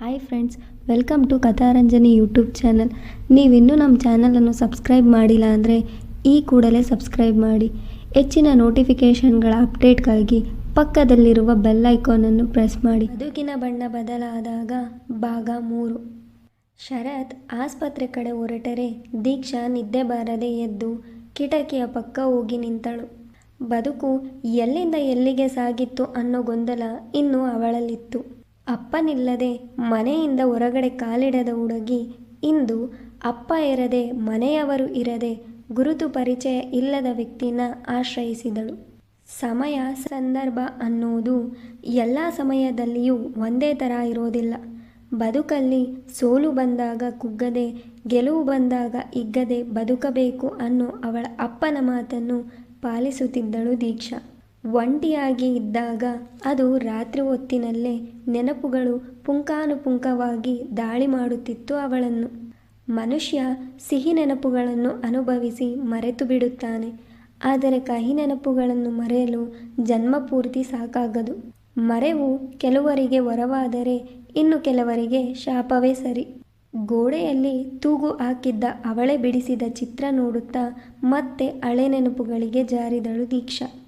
Hi friends welcome to Katharanjani YouTube channel ನೀವಿನ್ನೂ ನಮ್ಮ ಚಾನಲನ್ನು ಸಬ್ಸ್ಕ್ರೈಬ್ ಮಾಡಿಲ್ಲ ಅಂದರೆ ಈ ಕೂಡಲೇ ಸಬ್ಸ್ಕ್ರೈಬ್ ಮಾಡಿ. ಹೆಚ್ಚಿನ ನೋಟಿಫಿಕೇಷನ್ಗಳ ಅಪ್ಡೇಟ್ಗಾಗಿ ಪಕ್ಕದಲ್ಲಿರುವ ಬೆಲ್ ಐಕಾನನ್ನು ಪ್ರೆಸ್ ಮಾಡಿ. ಬದುಕಿನ ಬಣ್ಣ ಬದಲಾದಾಗ ಭಾಗ ಮೂರು. ಶರತ್ ಆಸ್ಪತ್ರೆ ಕಡೆ ಹೊರಟರೆ ದೀಕ್ಷಾ ನಿದ್ದೆ ಬಾರದೆ ಎದ್ದು ಕಿಟಕಿಯ ಪಕ್ಕ ಹೋಗಿ ನಿಂತಳು. ಬದುಕು ಎಲ್ಲಿಂದ ಎಲ್ಲಿಗೆ ಸಾಗಿತ್ತು ಅನ್ನೋ ಗೊಂದಲ ಇನ್ನೂ ಅವಳಲ್ಲಿತ್ತು. ಅಪ್ಪನಿಲ್ಲದೆ ಮನೆಯಿಂದ ಹೊರಗಡೆ ಕಾಲಿಡದ ಹುಡುಗಿ, ಇಂದು ಅಪ್ಪ ಇರದೆ ಮನೆಯವರು ಇರದೆ ಗುರುತು ಪರಿಚಯ ಇಲ್ಲದ ವ್ಯಕ್ತಿನ ಆಶ್ರಯಿಸಿದಳು. ಸಮಯ, ಸಂದರ್ಭ ಅನ್ನುವುದು ಎಲ್ಲ ಸಮಯದಲ್ಲಿಯೂ ಒಂದೇ ಥರ ಇರೋದಿಲ್ಲ. ಬದುಕಲ್ಲಿ ಸೋಲು ಬಂದಾಗ ಕುಗ್ಗದೆ, ಗೆಲುವು ಬಂದಾಗ ಇಗ್ಗದೆ ಬದುಕಬೇಕು ಅನ್ನೋ ಅವಳ ಅಪ್ಪನ ಮಾತನ್ನು ಪಾಲಿಸುತ್ತಿದ್ದಳು ದೀಕ್ಷಾ. ಒಂಟಿಯಾಗಿ ಇದ್ದಾಗ ಅದು ರಾತ್ರಿ ಹೊತ್ತಿನಲ್ಲೇ ನೆನಪುಗಳು ಪುಂಕಾನುಪುಂಕವಾಗಿ ದಾಳಿ ಮಾಡುತ್ತಿತ್ತು ಅವಳನ್ನು. ಮನುಷ್ಯ ಸಿಹಿ ನೆನಪುಗಳನ್ನು ಅನುಭವಿಸಿ ಮರೆತು ಬಿಡುತ್ತಾನೆ. ಆದರೆ ಕಹಿ ನೆನಪುಗಳನ್ನು ಮರೆಯಲು ಜನ್ಮ ಪೂರ್ತಿ ಸಾಕಾಗದು. ಮರೆವು ಕೆಲವರಿಗೆ ವರವಾದರೆ ಇನ್ನು ಕೆಲವರಿಗೆ ಶಾಪವೇ ಸರಿ. ಗೋಡೆಯಲ್ಲಿ ತೂಗು ಹಾಕಿದ್ದ ಅವಳೆ ಬಿಡಿಸಿದ ಚಿತ್ರ ನೋಡುತ್ತಾ ಮತ್ತೆ ಹಳೆ ನೆನಪುಗಳಿಗೆ ಜಾರಿದಳು ದೀಕ್ಷಾ.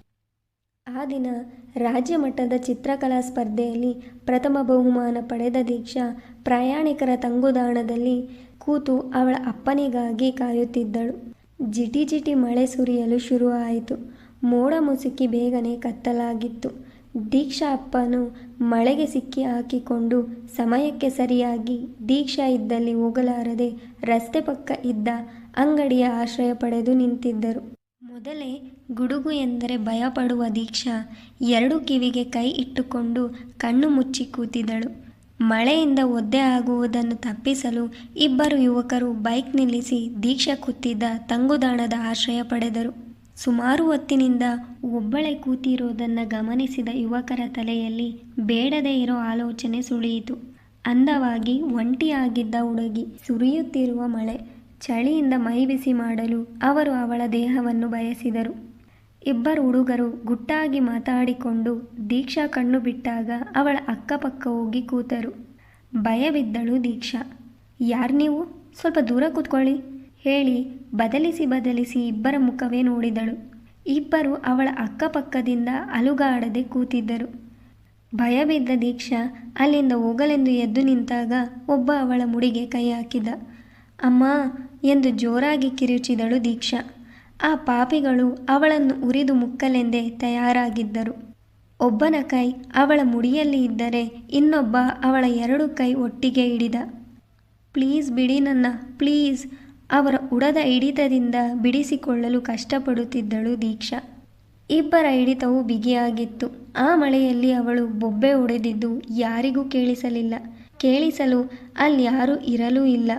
ಆ ದಿನ ರಾಜ್ಯ ಮಟ್ಟದ ಚಿತ್ರಕಲಾ ಸ್ಪರ್ಧೆಯಲ್ಲಿ ಪ್ರಥಮ ಬಹುಮಾನ ಪಡೆದ ದೀಕ್ಷಾ ಪ್ರಯಾಣಿಕರ ತಂಗುದಾಣದಲ್ಲಿ ಕೂತು ಅವಳ ಅಪ್ಪನಿಗಾಗಿ ಕಾಯುತ್ತಿದ್ದಳು. ಜಿಟಿ ಜಿಟಿ ಮಳೆ ಸುರಿಯಲು ಶುರುವಾಯಿತು. ಮೋಡ ಮುಸುಕಿ ಬೇಗನೆ ಕತ್ತಲಾಗಿತ್ತು. ದೀಕ್ಷಾ ಅಪ್ಪನು ಮಳೆಗೆ ಸಿಕ್ಕಿ ಹಾಕಿಕೊಂಡು ಸಮಯಕ್ಕೆ ಸರಿಯಾಗಿ ದೀಕ್ಷಾ ಇದ್ದಲ್ಲಿ ಹೋಗಲಾರದೆ ರಸ್ತೆ ಪಕ್ಕ ಇದ್ದ ಅಂಗಡಿಯ ಆಶ್ರಯ ಪಡೆದು ನಿಂತಿದ್ದರು. ಮೊದಲೇ ಗುಡುಗು ಎಂದರೆ ಭಯಪಡುವ ದೀಕ್ಷಾ. ಎರಡು ಕಿವಿಗೆ ಕೈ ಇಟ್ಟುಕೊಂಡು ಕಣ್ಣು ಮುಚ್ಚಿ ಕೂತಿದ್ದಳು ಮಳೆಯಿಂದ ಒದ್ದೆ ಆಗುವುದನ್ನು ತಪ್ಪಿಸಲು ಇಬ್ಬರು ಯುವಕರು ಬೈಕ್ ನಿಲ್ಲಿಸಿ ದೀಕ್ಷಾ ಕೂತಿದ್ದ ತಂಗುದಾಣದ ಆಶ್ರಯ ಪಡೆದರು. ಸುಮಾರು ಹೊತ್ತಿನಿಂದ ಒಬ್ಬಳೆ ಕೂತಿರುವುದನ್ನು ಗಮನಿಸಿದ ಯುವಕರ ತಲೆಯಲ್ಲಿ ಬೇಡದೇ ಇರೋ ಆಲೋಚನೆ ಸುಳಿಯಿತು. ಅಂದವಾಗಿ ಒಂಟಿಯಾಗಿದ್ದ ಹುಡುಗಿ ಸುರಿಯುತ್ತಿರುವ ಮಳೆ. ಚಳಿಯಿಂದ ಮೈ ಬಿಸಿ ಮಾಡಲು ಅವರು ಅವಳ ದೇಹವನ್ನು ಬಯಸಿದರು. ಇಬ್ಬರು ಹುಡುಗರು ಗುಟ್ಟಾಗಿ ಮಾತಾಡಿಕೊಂಡು ದೀಕ್ಷಾ ಕಣ್ಣು ಬಿಟ್ಟಾಗ ಅವಳ ಅಕ್ಕಪಕ್ಕ ಹೋಗಿ ಕೂತರು. ಭಯವಿದ್ದಳು ದೀಕ್ಷಾ. ಯಾರು ನೀವು? ಸ್ವಲ್ಪ ದೂರ ಕೂತ್ಕೊಳ್ಳಿ. ಹೇಳಿ ಬದಲಿಸಿ ಬದಲಿಸಿ ಇಬ್ಬರ ಮುಖವೇ ನೋಡಿದಳು. ಇಬ್ಬರು ಅವಳ ಅಕ್ಕಪಕ್ಕದಿಂದ ಅಲುಗಾಡದೆ ಕೂತಿದ್ದರು. ಭಯವಿದ್ದ ದೀಕ್ಷಾ ಅಲ್ಲಿಂದ ಹೋಗಲೆಂದು ಎದ್ದು ನಿಂತಾಗ ಒಬ್ಬ ಅವಳ ಮುಡಿಗೆ ಕೈ ಹಾಕಿದ. ಅಮ್ಮ ಎಂದು ಜೋರಾಗಿ ಕಿರುಚಿದಳು ದೀಕ್ಷಾ. ಆ ಪಾಪಿಗಳು ಅವಳನ್ನು ಉರಿದು ಮುಕ್ಕಲೆಂದೇ ತಯಾರಾಗಿದ್ದರು. ಒಬ್ಬನ ಕೈ ಅವಳ ಮುಡಿಯಲ್ಲಿ ಇದ್ದರೆ ಇನ್ನೊಬ್ಬ ಅವಳ ಎರಡು ಕೈ ಒಟ್ಟಿಗೆ ಹಿಡಿದ. ಪ್ಲೀಸ್ ಬಿಡಿ ನನ್ನ, ಪ್ಲೀಸ್, ಅವರ ಉಡದ ಹಿಡಿತದಿಂದ ಬಿಡಿಸಿಕೊಳ್ಳಲು ಕಷ್ಟಪಡುತ್ತಿದ್ದಳು ದೀಕ್ಷಾ. ಇಬ್ಬರ ಹಿಡಿತವು ಬಿಗಿಯಾಗಿತ್ತು. ಆ ಮಳೆಯಲ್ಲಿ ಅವಳು ಬೊಬ್ಬೆ ಒಡೆದಿದ್ದು ಯಾರಿಗೂ ಕೇಳಿಸಲಿಲ್ಲ. ಕೇಳಿಸಲು ಅಲ್ಲಿ ಯಾರೂ ಇರಲೂ ಇಲ್ಲ.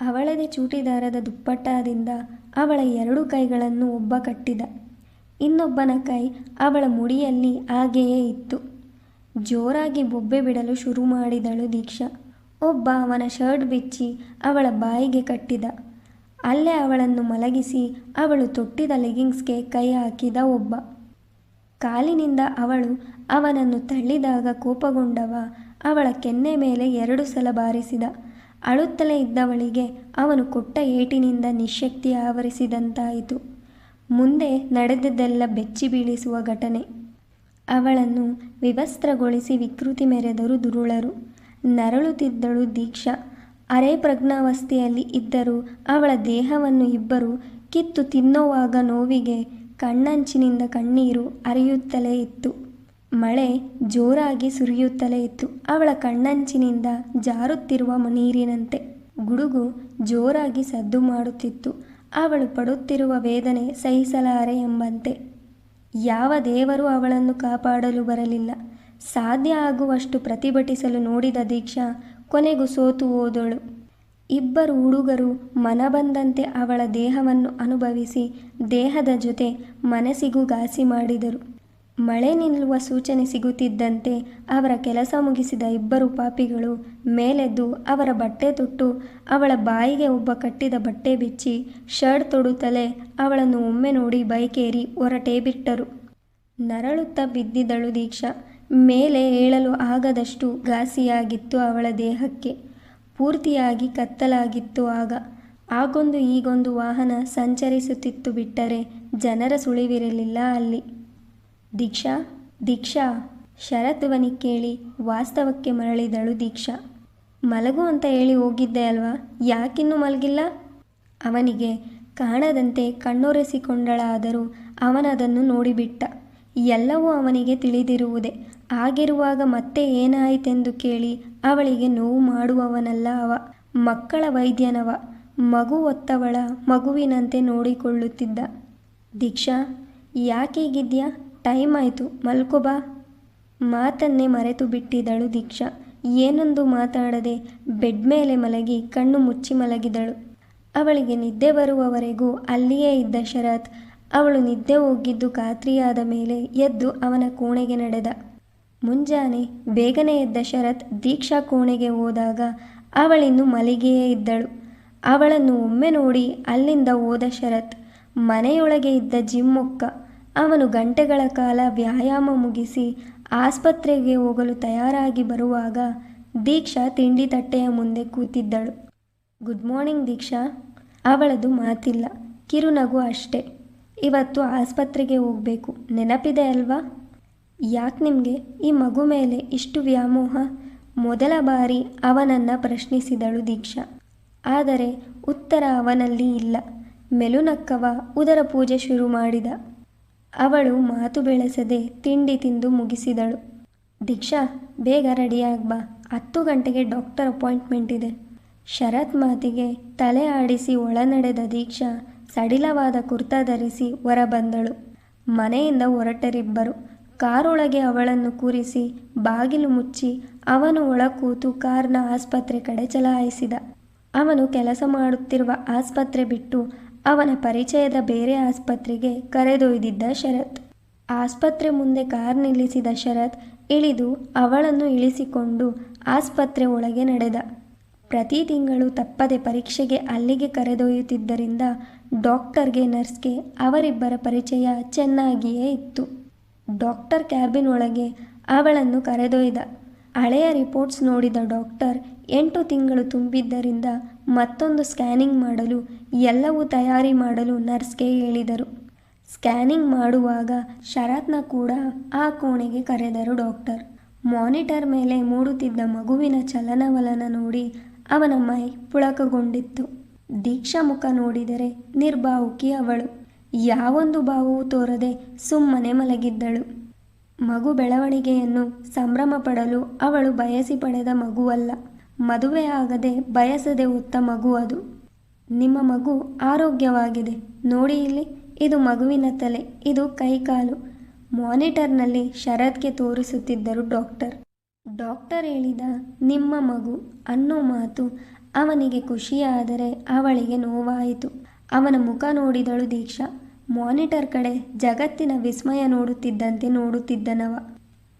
ಅವಳದೇ ಚೂಟಿದಾರದ ದುಪ್ಪಟ್ಟದಿಂದ ಅವಳ ಎರಡು ಕೈಗಳನ್ನು ಒಬ್ಬ ಕಟ್ಟಿದ. ಇನ್ನೊಬ್ಬನ ಕೈ ಅವಳ ಮುಡಿಯಲ್ಲಿ ಹಾಗೆಯೇ ಇತ್ತು. ಜೋರಾಗಿ ಬೊಬ್ಬೆ ಬಿಡಲು ಶುರು ಮಾಡಿದಳು ದೀಕ್ಷಾ. ಒಬ್ಬ ಅವನ ಶರ್ಟ್ ಬಿಚ್ಚಿ ಅವಳ ಬಾಯಿಗೆ ಕಟ್ಟಿದ. ಅಲ್ಲೇ ಅವಳನ್ನು ಮಲಗಿಸಿ ಅವಳು ತೊಟ್ಟಿದ ಲೆಗಿಂಗ್ಸ್ಗೆ ಕೈ ಹಾಕಿದ ಒಬ್ಬ. ಕಾಲಿನಿಂದ ಅವಳು ಅವನನ್ನು ತಳ್ಳಿದಾಗ ಕೋಪಗೊಂಡವ ಅವಳ ಕೆನ್ನೆ ಮೇಲೆ ಎರಡು ಸಲ ಬಾರಿಸಿದ. ಅಳುತ್ತಲೇ ಇದ್ದವಳಿಗೆ ಅವನು ಕೊಟ್ಟ ಏಟಿನಿಂದ ನಿಶಕ್ತಿ ಆವರಿಸಿದಂತಾಯಿತು. ಮುಂದೆ ನಡೆದದ್ದೆಲ್ಲ ಬೆಚ್ಚಿ ಬೀಳಿಸುವ ಘಟನೆ. ಅವಳನ್ನು ವಿವಸ್ತ್ರಗೊಳಿಸಿ ವಿಕೃತಿ ಮೆರೆದರು ದುರುಳರು. ನರಳುತ್ತಿದ್ದಳು ದೀಕ್ಷಾ. ಅರೆ ಪ್ರಜ್ಞಾವಸ್ಥೆಯಲ್ಲಿ ಇದ್ದರೂ ಅವಳ ದೇಹವನ್ನು ಇಬ್ಬರು ಕಿತ್ತು ತಿನ್ನುವಾಗ ನೋವಿಗೆ ಕಣ್ಣಂಚಿನಿಂದ ಕಣ್ಣೀರು ಅರಿಯುತ್ತಲೇ ಇತ್ತು. ಮಳೆ ಜೋರಾಗಿ ಸುರಿಯುತ್ತಲೇ ಇತ್ತು. ಅವಳ ಕಣ್ಣಂಚಿನಿಂದ ಜಾರುತ್ತಿರುವ ನೀರಿನಂತೆ ಗುಡುಗು ಜೋರಾಗಿ ಸದ್ದು ಮಾಡುತ್ತಿತ್ತು. ಅವಳು ಪಡುತ್ತಿರುವ ವೇದನೆ ಸಹಿಸಲಾರೆ ಎಂಬಂತೆ. ಯಾವ ದೇವರು ಅವಳನ್ನು ಕಾಪಾಡಲು ಬರಲಿಲ್ಲ. ಸಾಧ್ಯ ಆಗುವಷ್ಟು ಪ್ರತಿಭಟಿಸಲು ನೋಡಿದ ದೀಕ್ಷಾ ಕೊನೆಗೂ ಸೋತು ಹೋದಳು. ಇಬ್ಬರು ಹುಡುಗರು ಮನಬಂದಂತೆ ಅವಳ ದೇಹವನ್ನು ಅನುಭವಿಸಿ ದೇಹದ ಜೊತೆ ಮನಸ್ಸಿಗೂ ಘಾಸಿ ಮಾಡಿದರು. ಮಳೆ ನಿಲ್ಲುವ ಸೂಚನೆ ಸಿಗುತ್ತಿದ್ದಂತೆ ಅವರ ಕೆಲಸ ಮುಗಿಸಿದ ಇಬ್ಬರು ಪಾಪಿಗಳು ಮೇಲೆದ್ದು ಅವರ ಬಟ್ಟೆ ತೊಟ್ಟು ಅವಳ ಬಾಯಿಗೆ ಒಬ್ಬ ಕಟ್ಟಿದ ಬಟ್ಟೆ ಬಿಚ್ಚಿ ಶರ್ಟ್ ತೊಡುತ್ತಲೇ ಅವಳನ್ನು ಒಮ್ಮೆ ನೋಡಿ ಬೈಕೇರಿ ಹೊರಟೇ ಬಿಟ್ಟರು. ನರಳುತ್ತ ಬಿದ್ದಿದ್ದಳು ದೀಕ್ಷಾ. ಮೇಲೆ ಏಳಲು ಆಗದಷ್ಟು ಘಾಸಿಯಾಗಿತ್ತು ಅವಳ ದೇಹಕ್ಕೆ. ಪೂರ್ತಿಯಾಗಿ ಕತ್ತಲಾಗಿತ್ತು ಆಗ. ಆಗೊಂದು ಈಗೊಂದು ವಾಹನ ಸಂಚರಿಸುತ್ತಿತ್ತು ಬಿಟ್ಟರೆ ಜನರ ಸುಳಿವಿರಲಿಲ್ಲ ಅಲ್ಲಿ. ದೀಕ್ಷಾ ದೀಕ್ಷಾ. ಶರತ್ವನಿ ಕೇಳಿ ವಾಸ್ತವಕ್ಕೆ ಮರಳಿದಳು ದೀಕ್ಷಾ. ಮಲಗು ಅಂತ ಹೇಳಿ ಹೋಗಿದ್ದೆ ಅಲ್ವಾ? ಯಾಕಿನ್ನೂ ಮಲಗಿಲ್ಲ? ಅವನಿಗೆ ಕಾಣದಂತೆ ಕಣ್ಣೊರೆಸಿಕೊಂಡಳಾದರೂ ಅವನದನ್ನು ನೋಡಿಬಿಟ್ಟ. ಎಲ್ಲವೂ ಅವನಿಗೆ ತಿಳಿದಿರುವುದೇ. ಆಗಿರುವಾಗ ಮತ್ತೆ ಏನಾಯಿತೆಂದು ಕೇಳಿ ಅವಳಿಗೆ ನೋವು ಮಾಡುವವನಲ್ಲ ಅವ. ಮಕ್ಕಳ ವೈದ್ಯನವ. ಮಗು ಒತ್ತವಳ ಮಗುವಿನಂತೆ ನೋಡಿಕೊಳ್ಳುತ್ತಿದ್ದ. ದೀಕ್ಷಾ, ಯಾಕೀಗಿದ್ಯಾ? ಟೈಮ್ ಆಯಿತು. ಮಲ್ಕೊಬಾ ಮಾತನ್ನೇ ಮರೆತು ಬಿಟ್ಟಿದ್ದಳು ದೀಕ್ಷಾ. ಏನೊಂದು ಮಾತಾಡದೆ ಬೆಡ್ ಮೇಲೆ ಮಲಗಿ ಕಣ್ಣು ಮುಚ್ಚಿ ಮಲಗಿದಳು. ಅವಳಿಗೆ ನಿದ್ದೆ ಬರುವವರೆಗೂ ಅಲ್ಲಿಯೇ ಇದ್ದ ಶರತ್, ಅವಳು ನಿದ್ದೆ ಹೋಗಿದ್ದು ಖಾತ್ರಿಯಾದ ಮೇಲೆ ಎದ್ದು ಅವನ ಕೋಣೆಗೆ ನಡೆದ. ಮುಂಜಾನೆ ಬೇಗನೆ ಎದ್ದ ಶರತ್ ದೀಕ್ಷಾ ಕೋಣೆಗೆ ಹೋದಾಗ ಅವಳಿನ್ನು ಮಲಿಗೆಯೇ ಇದ್ದಳು. ಅವಳನ್ನು ಒಮ್ಮೆ ನೋಡಿ ಅಲ್ಲಿಂದ ಹೋದ ಶರತ್, ಮನೆಯೊಳಗೆ ಇದ್ದ ಜಿಮ್ಮೊಕ್ಕ ಅವನು ಗಂಟೆಗಳ ಕಾಲ ವ್ಯಾಯಾಮ ಮುಗಿಸಿ ಆಸ್ಪತ್ರೆಗೆ ಹೋಗಲು ತಯಾರಾಗಿ ಬರುವಾಗ ದೀಕ್ಷಾ ತಿಂಡಿ ತಟ್ಟೆಯ ಮುಂದೆ ಕೂತಿದ್ದಳು. ಗುಡ್ ಮಾರ್ನಿಂಗ್ ದೀಕ್ಷಾ. ಅವಳದು ಮಾತಿಲ್ಲ. ಕಿರುನಗು ಅಷ್ಟೇ. ಇವತ್ತು ಆಸ್ಪತ್ರೆಗೆ ಹೋಗಬೇಕು. ನೆನಪಿದೆ ಅಲ್ವಾ? ಯಾಕೆ ನಿಮಗೆ? ಈ ಮಗು ಮೇಲೆ ಇಷ್ಟು ವ್ಯಾಮೋಹ? ಮೊದಲ ಬಾರಿ ಅವನನ್ನು ಪ್ರಶ್ನಿಸಿದಳು ದೀಕ್ಷಾ. ಆದರೆ ಉತ್ತರ ಅವನಲ್ಲಿ ಇಲ್ಲ. ಮೆಲುನಕ್ಕವ ಉದರ ಪೂಜೆ ಶುರು ಮಾಡಿದ. ಅವಳು ಮಾತು ಬೆಳೆಸದೆ ತಿಂಡಿ ತಿಂದು ಮುಗಿಸಿದಳು. ದೀಕ್ಷಾ, ಬೇಗ ರೆಡಿಯಾಗ್ಬಾ ಹತ್ತು ಗಂಟೆಗೆ ಡಾಕ್ಟರ್ ಅಪಾಯಿಂಟ್ಮೆಂಟ್ ಇದೆ. ಶರತ್ ಮಾತಿಗೆ ತಲೆ ಆಡಿಸಿ ಒಳನಡೆದ ದೀಕ್ಷಾ ಸಡಿಲವಾದ ಕುರ್ತಾ ಧರಿಸಿ ಹೊರಬಂದಳು. ಮನೆಯಿಂದ ಹೊರಟರಿಬ್ಬರು. ಕಾರೊಳಗೆ ಅವಳನ್ನು ಕೂರಿಸಿ ಬಾಗಿಲು ಮುಚ್ಚಿ ಅವನು ಒಳ ಕೂತು ಕಾರ್ನ ಆಸ್ಪತ್ರೆ ಕಡೆ ಚಲಾಯಿಸಿದ. ಅವನು ಕೆಲಸ ಮಾಡುತ್ತಿರುವ ಆಸ್ಪತ್ರೆ ಬಿಟ್ಟು ಅವನ ಪರಿಚಯದ ಬೇರೆ ಆಸ್ಪತ್ರೆಗೆ ಕರೆದೊಯ್ದಿದ್ದ ಶರತ್. ಆಸ್ಪತ್ರೆ ಮುಂದೆ ಕಾರ್ ನಿಲ್ಲಿಸಿದ ಶರತ್ ಇಳಿದು ಅವಳನ್ನು ಇಳಿಸಿಕೊಂಡು ಆಸ್ಪತ್ರೆ ಒಳಗೆ ನಡೆದ. ಪ್ರತಿ ತಿಂಗಳು ತಪ್ಪದೆ ಪರೀಕ್ಷೆಗೆ ಅಲ್ಲಿಗೆ ಕರೆದೊಯ್ಯುತ್ತಿದ್ದರಿಂದ ಡಾಕ್ಟರ್ಗೆ, ನರ್ಸ್ಗೆ ಅವರಿಬ್ಬರ ಪರಿಚಯ ಚೆನ್ನಾಗಿಯೇ ಇತ್ತು. ಡಾಕ್ಟರ್ ಕ್ಯಾಬಿನ್ ಒಳಗೆ ಅವಳನ್ನು ಕರೆದೊಯ್ದ. ಹಳೆಯ ರಿಪೋರ್ಟ್ಸ್ ನೋಡಿದ ಡಾಕ್ಟರ್ ಎಂಟು ತಿಂಗಳು ತುಂಬಿದ್ದರಿಂದ ಮತ್ತೊಂದು ಸ್ಕ್ಯಾನಿಂಗ್ ಮಾಡಲು, ಎಲ್ಲವೂ ತಯಾರಿ ಮಾಡಲು ನರ್ಸ್ಗೆ ಹೇಳಿದರು. ಸ್ಕ್ಯಾನಿಂಗ್ ಮಾಡುವಾಗ ಶರತ್ನ ಕೂಡ ಆ ಕೋಣೆಗೆ ಕರೆದರು ಡಾಕ್ಟರ್. ಮಾನಿಟರ್ ಮೇಲೆ ಮೂಡುತ್ತಿದ್ದ ಮಗುವಿನ ಚಲನವಲನ ನೋಡಿ ಅವನ ಮೈ ಪುಳಕಗೊಂಡಿತ್ತು. ದೀಕ್ಷಾ ಮುಖ ನೋಡಿದರೆ ನಿರ್ಭಾವುಕಿ ಅವಳು. ಯಾವೊಂದು ಭಾವವೂ ತೋರದೆ ಸುಮ್ಮನೆ ಮಲಗಿದ್ದಳು. ಮಗು ಬೆಳವಣಿಗೆಯನ್ನು ಸಂಭ್ರಮ ಪಡಲು ಅವಳು ಬಯಸಿ ಪಡೆದ ಮಗುವಲ್ಲ. ಮದುವೆ ಆಗದೆ ಬಯಸದೆ ಹೊತ್ತ ಮಗು ಅದು. ನಿಮ್ಮ ಮಗು ಆರೋಗ್ಯವಾಗಿದೆ. ನೋಡಿ ಇಲ್ಲಿ, ಇದು ಮಗುವಿನ ತಲೆ, ಇದು ಕೈಕಾಲು. ಮಾನಿಟರ್ನಲ್ಲಿ ಶರತ್ಗೆ ತೋರಿಸುತ್ತಿದ್ದರು ಡಾಕ್ಟರ್. ಡಾಕ್ಟರ್ ಹೇಳಿದ, ನಿಮ್ಮ ಮಗು ಅನ್ನೋ ಮಾತು ಅವನಿಗೆ ಖುಷಿಯಾದರೆ ಅವಳಿಗೆ ನೋವಾಯಿತು. ಅವನ ಮುಖ ನೋಡಿದಳು ದೀಕ್ಷಾ. ಮಾನಿಟರ್ ಕಡೆ ಜಗತ್ತಿನ ವಿಸ್ಮಯ ನೋಡುತ್ತಿದ್ದಂತೆ ನೋಡುತ್ತಿದ್ದನವ.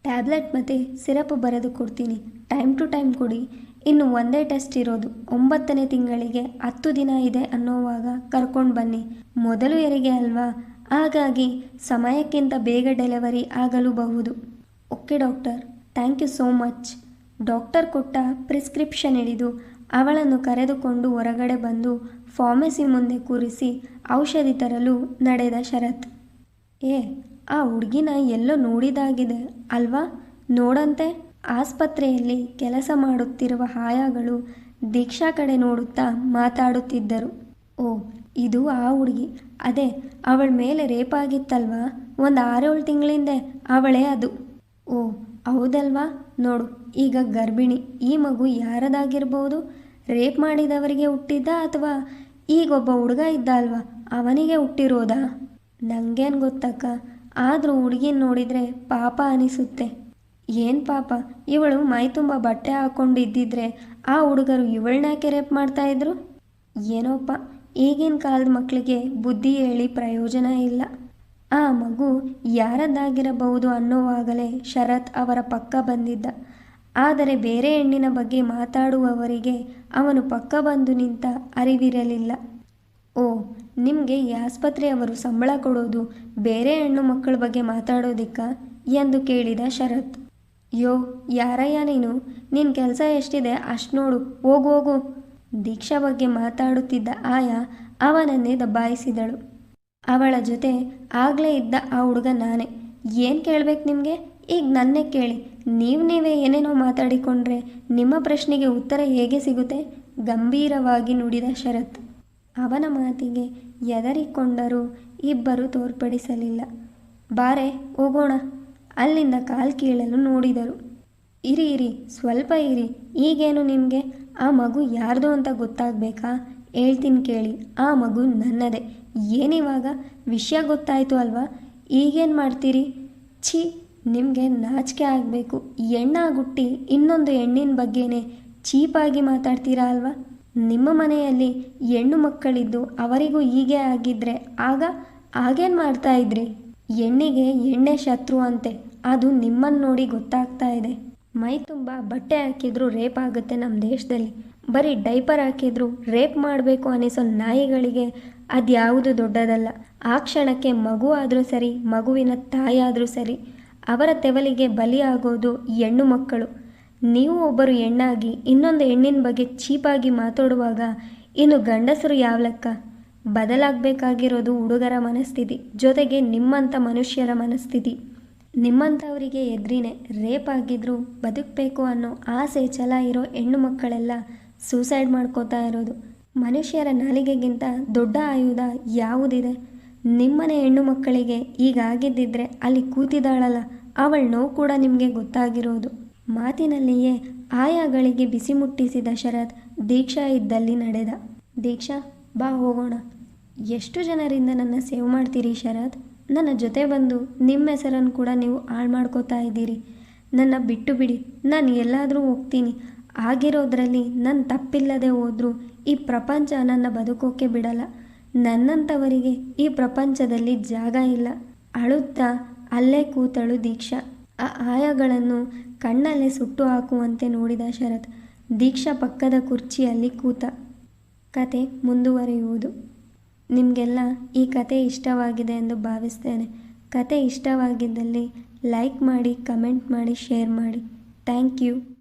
ಟ್ಯಾಬ್ಲೆಟ್ ಮತ್ತೆ ಸಿರಪ್ ಬರೆದು ಕೊಡ್ತೀನಿ. ಟೈಮ್ ಟು ಟೈಮ್ ಕೊಡಿ. ಇನ್ನು ಒಂದೇ ಟೆಸ್ಟ್ ಇರೋದು ಒಂಬತ್ತನೇ ತಿಂಗಳಿಗೆ ಹತ್ತು ದಿನ ಇದೆ ಅನ್ನೋವಾಗ ಕರ್ಕೊಂಡು ಬನ್ನಿ. ಮೊದಲು ಹೆರಿಗೆ ಅಲ್ವಾ? ಹಾಗಾಗಿ ಸಮಯಕ್ಕಿಂತ ಬೇಗ delivery ಆಗಲೂಬಹುದು. Okay doctor. Thank you so much. Doctor ಕೊಟ್ಟ ಪ್ರಿಸ್ಕ್ರಿಪ್ಷನ್ ಹಿಡಿದು ಅವಳನ್ನು ಕರೆದುಕೊಂಡು ಹೊರಗಡೆ ಬಂದು ಫಾರ್ಮಸಿ ಮುಂದೆ ಕೂರಿಸಿ ಔಷಧಿ ತರಲು ನಡೆದ ಶರತ್. ಏ, ಆ ಹುಡುಗಿನ ಎಲ್ಲೋ ನೋಡಿದಾಗಿದೆ ಅಲ್ವಾ? ನೋಡಂತೆ. ಆಸ್ಪತ್ರೆಯಲ್ಲಿ ಕೆಲಸ ಮಾಡುತ್ತಿರುವ ಹಾಯಾಗಳು ದೀಕ್ಷಾ ಕಡೆ ನೋಡುತ್ತಾ ಮಾತಾಡುತ್ತಿದ್ದರು. ಓ, ಇದು ಆ ಹುಡುಗಿ. ಅದೇ, ಅವಳ ಮೇಲೆ ರೇಪಾಗಿತ್ತಲ್ವಾ? ಒಂದು ಆರೇಳು ತಿಂಗಳಿಂದೆ ಅವಳೇ ಅದು. ಓ, ಹೌದಲ್ವಾ? ನೋಡು, ಈಗ ಗರ್ಭಿಣಿ. ಈ ಮಗು ಯಾರದಾಗಿರ್ಬೋದು? ರೇಪ್ ಮಾಡಿದವರಿಗೆ ಹುಟ್ಟಿದ್ದ ಅಥವಾ ಈಗೊಬ್ಬ ಹುಡುಗ ಇದ್ದ ಅಲ್ವಾ ಅವನಿಗೆ ಹುಟ್ಟಿರೋದಾ? ನಂಗೇನು ಗೊತ್ತಕ್ಕ? ಆದರೂ ಹುಡುಗಿನ ನೋಡಿದರೆ ಪಾಪ ಅನಿಸುತ್ತೆ. ಏನು ಪಾಪ? ಇವಳು ಮೈ ತುಂಬ ಬಟ್ಟೆ ಹಾಕ್ಕೊಂಡು ಇದ್ದಿದ್ರೆ ಆ ಹುಡುಗರು ಇವಳನ್ನಾಕೆ ರೇಪ್ ಮಾಡ್ತಾಯಿದ್ರು ಏನೋಪ್ಪ, ಈಗಿನ ಕಾಲದ ಮಕ್ಕಳಿಗೆ ಬುದ್ಧಿ ಹೇಳಿ ಪ್ರಯೋಜನ ಇಲ್ಲ. ಆ ಮಗು ಯಾರದ್ದಾಗಿರಬಹುದು ಅನ್ನೋವಾಗಲೇ ಶರತ್ ಅವರ ಪಕ್ಕ ಬಂದಿದ್ದ. ಆದರೆ ಬೇರೆ ಹೆಣ್ಣಿನ ಬಗ್ಗೆ ಮಾತಾಡುವವರಿಗೆ ಅವನು ಪಕ್ಕ ಬಂದು ನಿಂತ ಅರಿವಿರಲಿಲ್ಲ. ಓ, ನಿಮಗೆ ಈ ಆಸ್ಪತ್ರೆಯವರು ಸಂಬಳ ಕೊಡೋದು ಬೇರೆ ಹೆಣ್ಣು ಮಕ್ಕಳ ಬಗ್ಗೆ ಮಾತಾಡೋದಿಕ್ಕ? ಎಂದು ಕೇಳಿದ ಶರತ್. ಯೋ, ಯಾರಯ್ಯ ನೀನು? ನಿನ್ನ ಕೆಲಸ ಎಷ್ಟಿದೆ? ಅಷ್ಟು ನೋಡು. ಹೋಗು ಹೋಗು. ದೀಕ್ಷಾ ಬಗ್ಗೆ ಮಾತಾಡುತ್ತಿದ್ದ ಆಯಾ ಅವನನ್ನೇ ದಬ್ಬಾಯಿಸಿದಳು. ಅವಳ ಜೊತೆ ಆಗಲೇ ಇದ್ದ ಆ ಹುಡುಗ ನಾನೇ. ಏನು ಕೇಳಬೇಕು ನಿಮಗೆ? ಈಗ ನನ್ನೇ ಕೇಳಿ. ನೀವು ನೀವೇ ಏನೇನೋ ಮಾತಾಡಿಕೊಂಡ್ರೆ ನಿಮ್ಮ ಪ್ರಶ್ನೆಗೆ ಉತ್ತರ ಹೇಗೆ ಸಿಗುತ್ತೆ? ಗಂಭೀರವಾಗಿ ನುಡಿದ ಶರತ್. ಅವನ ಮಾತಿಗೆ ಎದರಿಕೊಂಡರೂ ಇಬ್ಬರು ತೋರ್ಪಡಿಸಲಿಲ್ಲ. ಬಾರೆ, ಹೋಗೋಣ. ಅಲ್ಲಿಂದ ಕಾಲ್ ಕೀಳಲು ನೋಡಿದರು. ಇರಿ ಇರಿ, ಸ್ವಲ್ಪ ಇರಿ, ಈಗೇನು ನಿಮಗೆ? ಆ ಮಗು ಯಾರ್ದು ಅಂತ ಗೊತ್ತಾಗಬೇಕಾ? ಹೇಳ್ತೀನಿ ಕೇಳಿ, ಆ ಮಗು ನನ್ನದೇ. ಏನಿವಾಗ? ವಿಷಯ ಗೊತ್ತಾಯಿತು ಅಲ್ವಾ? ಈಗೇನು ಮಾಡ್ತೀರಿ? ಛೀ, ನಿಮಗೆ ನಾಚಿಕೆ ಆಗಬೇಕು. ಹೆಣ್ಣಾಗುಟ್ಟಿ ಇನ್ನೊಂದು ಹೆಣ್ಣಿನ ಬಗ್ಗೆನೇ ಚೀಪಾಗಿ ಮಾತಾಡ್ತೀರಾ ಅಲ್ವಾ? ನಿಮ್ಮ ಮನೆಯಲ್ಲಿ ಹೆಣ್ಣು ಮಕ್ಕಳಿದ್ದು ಅವರಿಗೂ ಹೀಗೆ ಆಗಿದ್ರೆ ಆಗ ಆಗೇನು ಮಾಡ್ತಾ ಇದ್ರಿ? ಹೆಣ್ಣಿಗೆ ಎಣ್ಣೆ ಶತ್ರು ಅಂತೆ. ಅದು ನಿಮ್ಮನ್ನು ನೋಡಿ ಗೊತ್ತಾಗ್ತಾ ಇದೆ. ಮೈ ತುಂಬ ಬಟ್ಟೆ ಹಾಕಿದ್ರು ರೇಪ್ ಆಗುತ್ತೆ ನಮ್ಮ ದೇಶದಲ್ಲಿ. ಬರೀ ಡೈಪರ್ ಹಾಕಿದ್ರು ರೇಪ್ ಮಾಡಬೇಕು ಅನಿಸೋ ನಾಯಿಗಳಿಗೆ ಅದ್ಯಾವುದು ದೊಡ್ಡದಲ್ಲ. ಆ ಕ್ಷಣಕ್ಕೆ ಮಗು ಆದರೂ ಸರಿ, ಮಗುವಿನ ತಾಯಾದರೂ ಸರಿ, ಅವರ ತೆವಲಿಗೆ ಬಲಿಯಾಗೋದು ಹೆಣ್ಣು ಮಕ್ಕಳು. ನೀವು ಒಬ್ಬರು ಹೆಣ್ಣಾಗಿ, ಇನ್ನೊಂದು ಹೆಣ್ಣಿನ ಬಗ್ಗೆ ಚೀಪಾಗಿ ಮಾತಾಡುವಾಗ ಇನ್ನು ಗಂಡಸರು ಯಾವ ಲೆಕ್ಕ? ಬದಲಾಗಬೇಕಾಗಿರೋದು ಹುಡುಗರ ಮನಸ್ಥಿತಿ, ಜೊತೆಗೆ ನಿಮ್ಮಂಥ ಮನುಷ್ಯರ ಮನಸ್ಥಿತಿ. ನಿಮ್ಮಂಥವರಿಗೆ ಎದ್ರಿನೇ ರೇಪ್ ಆಗಿದ್ರು ಬದುಕಬೇಕು ಅನ್ನೋ ಆಸೆ ಛಲ ಇರೋ ಹೆಣ್ಣು ಮಕ್ಕಳೆಲ್ಲ ಸೂಸೈಡ್ ಮಾಡ್ಕೋತಾ ಇರೋದು. ಮನುಷ್ಯರ ನಾಲಿಗೆಗಿಂತ ದೊಡ್ಡ ಆಯುಧ ಯಾವುದಿದೆ? ನಿಮ್ಮನೆ ಹೆಣ್ಣು ಮಕ್ಕಳಿಗೆ ಈಗಾಗಿದ್ದಿದ್ರೆ ಅಲ್ಲಿ ಕೂತಿದ್ದಾಳಲ್ಲ, ಅವಳ ನೋವು ಕೂಡ ನಿಮಗೆ ಗೊತ್ತಾಗಿರೋದು. ಮಾತಿನಲ್ಲಿಯೇ ಆಯಾಗಳಿಗೆ ಬಿಸಿ ಮುಟ್ಟಿಸಿದ ಶರತ್ ದೀಕ್ಷಾ ಇದ್ದಲ್ಲಿ ನಡೆದ. ದೀಕ್ಷಾ, ಬಾ ಹೋಗೋಣ. ಎಷ್ಟು ಜನರಿಂದ ನನ್ನ ಸೇವ್ ಮಾಡ್ತೀರಿ ಶರತ್? ನನ್ನ ಜೊತೆ ಬಂದು ನಿಮ್ಮ ಹೆಸರನ್ನು ಕೂಡ ನೀವು ಹಾಳು ಮಾಡ್ಕೋತಾ ಇದ್ದೀರಿ. ನನ್ನ ಬಿಟ್ಟು ಬಿಡಿ, ನಾನು ಎಲ್ಲಾದರೂ ಹೋಗ್ತೀನಿ. ಆಗಿರೋದ್ರಲ್ಲಿ ನನ್ನ ತಪ್ಪಿಲ್ಲದೆ ಹೋದರೂ ಈ ಪ್ರಪಂಚ ನನ್ನ ಬದುಕೋಕೆ ಬಿಡಲ್ಲ. ನನ್ನಂಥವರಿಗೆ ಈ ಪ್ರಪಂಚದಲ್ಲಿ ಜಾಗ ಇಲ್ಲ. ಅಳುತ್ತಾ ಅಲ್ಲೇ ಕೂತಳು ದೀಕ್ಷಾ. ಆ ಆಯಗಳನ್ನು ಕಣ್ಣಲ್ಲೇ ಸುಟ್ಟು ಹಾಕುವಂತೆ ನೋಡಿದ ಶರತ್ ದೀಕ್ಷಾ ಪಕ್ಕದ ಕುರ್ಚಿಯಲ್ಲಿ ಕೂತ. ಕತೆ ಮುಂದುವರಿಯುವುದು. ನಿಮಗೆಲ್ಲ ಈ ಕತೆ ಇಷ್ಟವಾಗಿದೆ ಎಂದು ಭಾವಿಸ್ತೇನೆ. ಕತೆ ಇಷ್ಟವಾಗಿದ್ದಲ್ಲಿ ಲೈಕ್ ಮಾಡಿ, ಕಮೆಂಟ್ ಮಾಡಿ, ಶೇರ್ ಮಾಡಿ. Thank you.